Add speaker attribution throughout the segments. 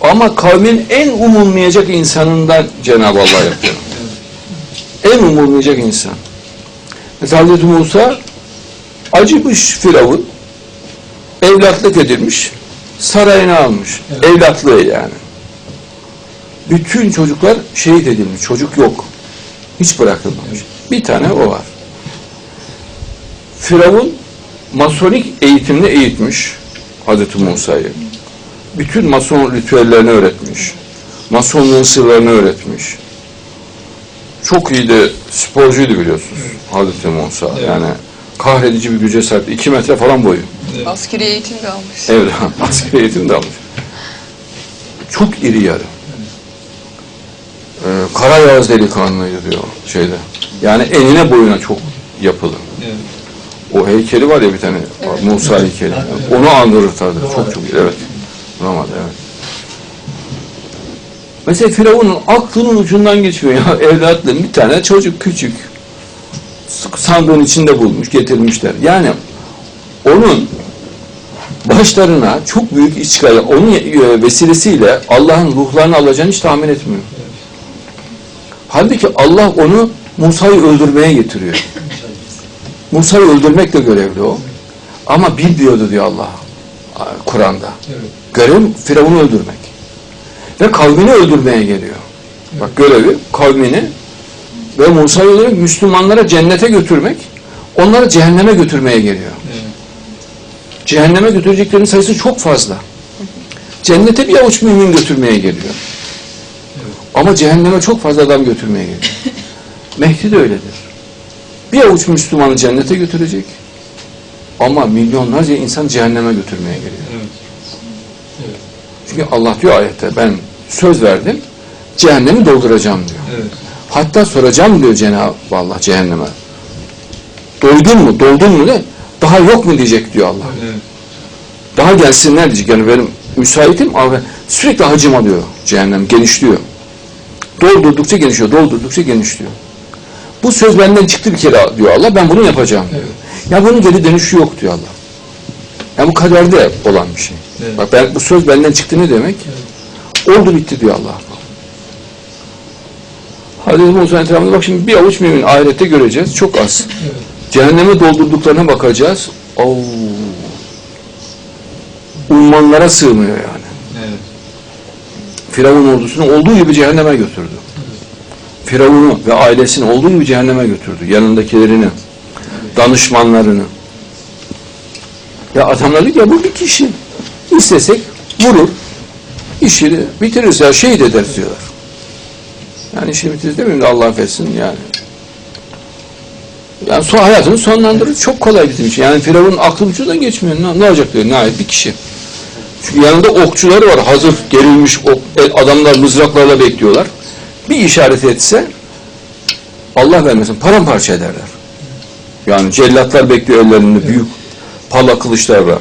Speaker 1: Ama kavmin en umulmayacak insanından Cenab-ı Allah yapıyor. en umulmayacak insan. Mesela Hazreti Musa acımış Firavun. Evlatlık edilmiş. Sarayına almış. Evlatlığı yani. Bütün çocuklar şehit edilmiş. Çocuk yok. Hiç bırakılmamış. Bir tane o var. Firavun masonik eğitimle eğitmiş Hazreti Musa'yı. Bütün mason ritüellerini öğretmiş. Masonluğun sırlarını öğretmiş. Çok iyi de sporcuydu biliyorsunuz Hazreti Musa.
Speaker 2: Evet.
Speaker 1: Yani kahredici bir güce sahip. 2 metre falan boyu.
Speaker 3: Askeri eğitim de almış.
Speaker 1: Evet, askeri eğitim de almış. Çok iri yarı. Ee, Karayağız delikanlıydı diyor şeyde. Yani enine boyuna çok yapılı.
Speaker 2: Evet.
Speaker 1: O heykeli var ya bir tane, Musa heykeli. Onu andırır tabii. Çok çok iyi, evet. Bulamadı, evet. Mesela Firavun'un aklının ucundan geçmiyor ya. Evlatlı bir tane çocuk küçük. Sandığın içinde bulmuş, getirmişler. Yani onun başlarına çok büyük iş çıkar. Onun e, vesilesiyle Allah'ın ruhlarını alacağını hiç tahmin etmiyor. Halbuki Allah onu Musa'yı öldürmeye getiriyor. Musa'yı öldürmekle görevli o. Ama bilmiyordu diyor Allah Kur'an'da.
Speaker 2: Evet.
Speaker 1: Görev Firavun'u öldürmek. Ve kavmini öldürmeye geliyor. Bak görevi kavmini ve Musa'yı öldürmek, Müslümanlara cennete götürmek, onları cehenneme götürmeye geliyor.
Speaker 2: Evet.
Speaker 1: Cehenneme götüreceklerin sayısı çok fazla. Cennete bir avuç mümin götürmeye geliyor. Ama cehenneme çok fazla adam götürmeye geliyor. Mehdi de öyledir. Bir avuç Müslümanı cennete götürecek. Ama milyonlarca insan cehenneme götürmeye geliyor.
Speaker 2: Evet.
Speaker 1: Çünkü Allah diyor ayette ben söz verdim cehennemi dolduracağım diyor.
Speaker 2: Evet.
Speaker 1: Hatta soracağım diyor Cenab-ı Allah cehenneme. Doydun mu? Doldun mu ne? Daha yok mu diyecek diyor Allah.
Speaker 2: Evet.
Speaker 1: Daha gelsinler diyecek. Yani benim müsaitim ama sürekli hacim alıyor cehennem. Genişliyor. Doldurdukça genişliyor. Doldurdukça genişliyor. Bu söz benden çıktı bir kere diyor Allah. Ben bunu yapacağım diyor.
Speaker 2: Evet.
Speaker 1: Ya bunun geri dönüşü yok diyor Allah. Ya bu kaderde olan bir şey.
Speaker 2: Evet.
Speaker 1: Bak ben, bu söz benden çıktı ne demek? Oldu bitti diyor Allah. Hazreti Musa etrafında bak şimdi bir avuç mümin ahirette göreceğiz. Çok az.
Speaker 2: Evet.
Speaker 1: Cehenneme doldurduklarına bakacağız. Oo. Ummanlara sığmıyor yani.
Speaker 2: Evet.
Speaker 1: Firavun ordusunu olduğu gibi cehenneme götürdü. Firavun'u ve ailesini olduğu gibi cehenneme götürdü. Yanındakilerini, danışmanlarını. Ya adamlar diyor ya bu bir kişi. İstesek vurur, işini bitirirse ya şehit ederiz diyorlar. Yani işini bitirir demeyeyim de Allah affetsin yani. Yani son hayatını sonlandırır. Çok kolay bizim için. Yani Firavun'un aklı ucundan geçmiyor. Ne, ne olacak diyor. Nihayet bir kişi. Çünkü yanında okçuları var. Hazır gerilmiş ok, e, adamlar mızraklarla bekliyorlar. Bir işaret etse Allah vermesin paramparça ederler. Yani cellatlar bekliyor ellerinde büyük pala kılıçlarla.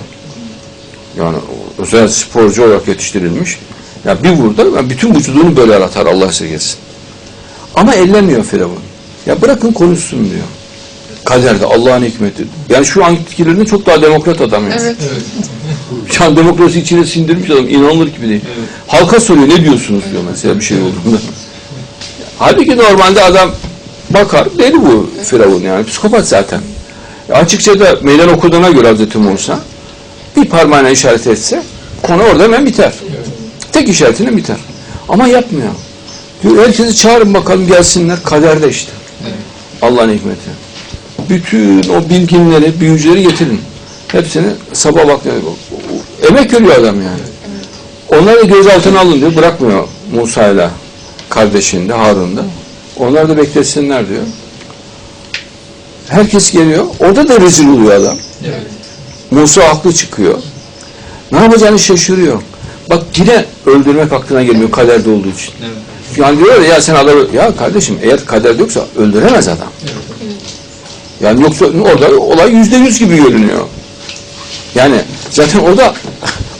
Speaker 1: Yani özel sporcu olarak yetiştirilmiş. Ya bir vurdu yani bütün vücudunu böyle atar Allah esirgesin. Ama ellemiyor Firavun. Ya bırakın konuşsun diyor. Kaderde Allah'ın hikmeti. Yani şu ankilerinde çok daha demokrat adam yani.
Speaker 3: Evet.
Speaker 2: Evet.
Speaker 1: Yani demokrasi içine sindirmiş adam. inanılır gibi değil.
Speaker 2: Evet.
Speaker 1: Halka soruyor ne diyorsunuz diyor mesela bir şey olduğunda. Halbuki normalde adam bakar deli bu Firavun yani psikopat zaten. Açıkça da meydan okuduğuna göre Hazreti Musa bir parmağına işaret etse konu orada hemen biter. Tek işaretine biter. Ama yapmıyor. Diyor herkesi çağırın bakalım gelsinler kaderde işte. Allah'ın hikmeti. Bütün o bilginleri, büyücüleri getirin. Hepsini sabah vakti emek veriyor adam yani. Onları gözaltına alın diyor. Bırakmıyor Musa ile kardeşinde, Harun'da. Onlar da beklesinler diyor. Herkes geliyor. Orada da rezil oluyor adam.
Speaker 2: Evet.
Speaker 1: Musa haklı çıkıyor. Ne yapacağını şaşırıyor. Bak yine öldürmek aklına gelmiyor kaderde olduğu için.
Speaker 2: Evet.
Speaker 1: Yani diyor ya sen adamı ya kardeşim eğer kaderde yoksa öldüremez adam. Yani yoksa orada olay yüzde yüz gibi görünüyor. Yani zaten orada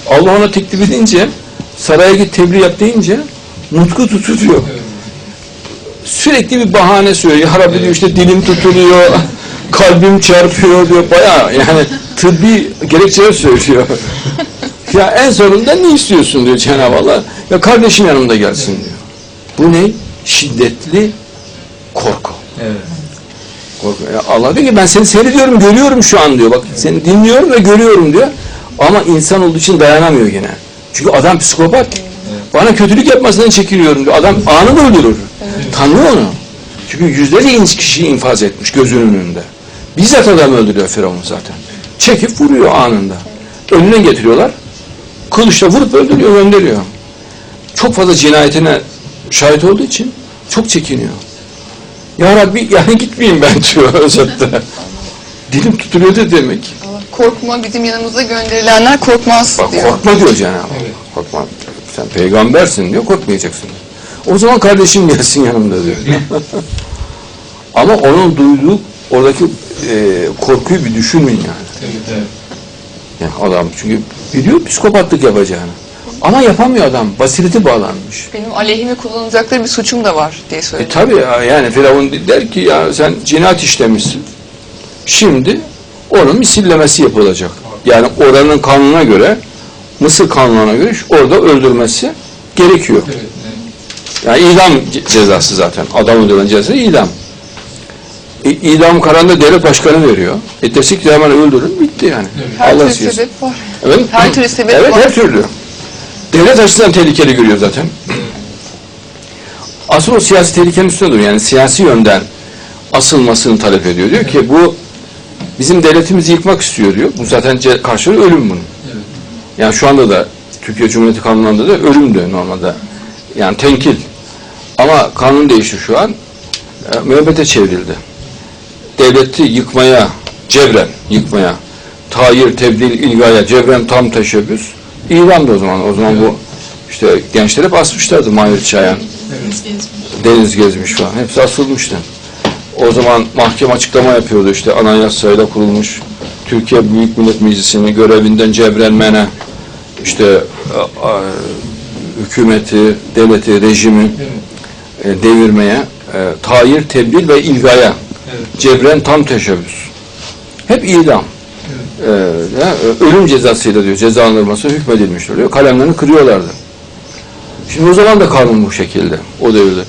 Speaker 1: Allah ona teklif edince saraya git tebliğ yap deyince nutku tutuyor.
Speaker 2: Evet.
Speaker 1: Sürekli bir bahane söylüyor. Ya Rabbi diyor işte dilim tutuluyor, kalbim çarpıyor diyor. Bayağı yani tıbbi gerekçeler söylüyor. Ya en sonunda ne istiyorsun diyor Cenab-ı Allah. Ya kardeşim yanımda gelsin diyor. Bu ne? Şiddetli korku.
Speaker 2: Evet.
Speaker 1: Korku. Ya Allah diyor ki ben seni seyrediyorum, görüyorum şu an diyor. Bak seni dinliyorum ve görüyorum diyor. Ama insan olduğu için dayanamıyor gene. Çünkü adam psikopat. Bana kötülük yapmasından çekiniyorum diyor. Adam anı öldürür. Tanıyor onu. Çünkü yüzlerce inç kişiyi infaz etmiş gözünün önünde. Bizzat adam öldürüyor Firavun zaten. Çekip vuruyor anında. Önüne getiriyorlar. Kılıçla vurup öldürüyor, gönderiyor. Çok fazla cinayetine şahit olduğu için çok çekiniyor. Ya Rabbi yani gitmeyeyim ben diyor özetle. Dilim tutuluyor da demek.
Speaker 3: Korkma bizim yanımıza gönderilenler korkmaz
Speaker 1: Bak
Speaker 3: diyor.
Speaker 1: korkma diyor Cenab-ı.
Speaker 2: Evet.
Speaker 1: Korkma. Sen peygambersin diyor, korkmayacaksın. O zaman kardeşim gelsin yanımda diyor. Ama onun duyduğu oradaki e, korkuyu bir düşünün yani.
Speaker 2: Evet, evet.
Speaker 1: yani. Adam çünkü biliyor psikopatlık yapacağını. Ama yapamıyor adam. Basireti bağlanmış.
Speaker 3: Benim aleyhime kullanacakları bir suçum da var diye
Speaker 1: E
Speaker 3: söylüyor.
Speaker 1: tabi ya yani Firavun der ki ya sen cinayet işlemişsin. Şimdi onun misillemesi yapılacak. Yani oranın kanununa göre Mısır kanununa göre orada öldürmesi gerekiyor.
Speaker 2: Evet.
Speaker 1: Yani idam ce- cezası zaten. Adam öldüren cezası idam. E, idam kararını da devlet başkanı veriyor. E desek ki hemen öldürün bitti yani.
Speaker 2: Evet.
Speaker 3: Her
Speaker 1: Allah
Speaker 3: türlü sebep var.
Speaker 1: Evet.
Speaker 3: Her türlü sebep
Speaker 1: evet,
Speaker 3: var.
Speaker 1: her türlü. Devlet açısından tehlikeli görüyor zaten. Asıl o siyasi tehlikenin üstünde duruyor. Yani siyasi yönden asılmasını talep ediyor. Diyor ki bu bizim devletimizi yıkmak istiyor diyor. Bu zaten karşılığı ölüm bunun.
Speaker 2: Evet.
Speaker 1: Yani şu anda da Türkiye Cumhuriyeti kanunlarında da ölümdü normalde. Yani tenkil. Ama kanun değişti şu an. E, müebbete çevrildi. Devleti yıkmaya, cebren yıkmaya, tayir, tebdil, ilgaya, cebren tam teşebbüs. İdamdı o zaman. O zaman bu işte gençler hep asmışlardı Mahir Çayan. Deniz gezmiş falan. Hepsi asılmıştı. O zaman mahkeme açıklama yapıyordu işte anayasayla kurulmuş Türkiye Büyük Millet Meclisi'ni görevinden cebrenmene işte a- a- hükümeti, devleti, rejimi
Speaker 2: Evet.
Speaker 1: E, devirmeye, e, tayir, tebdil ve ilgaya
Speaker 2: Evet.
Speaker 1: cebren tam teşebbüs. Hep idam. E, ya, ölüm cezasıyla diyor cezalandırması hükmedilmiş oluyor. Kalemlerini kırıyorlardı. Şimdi o zaman da kanun bu şekilde o devirde.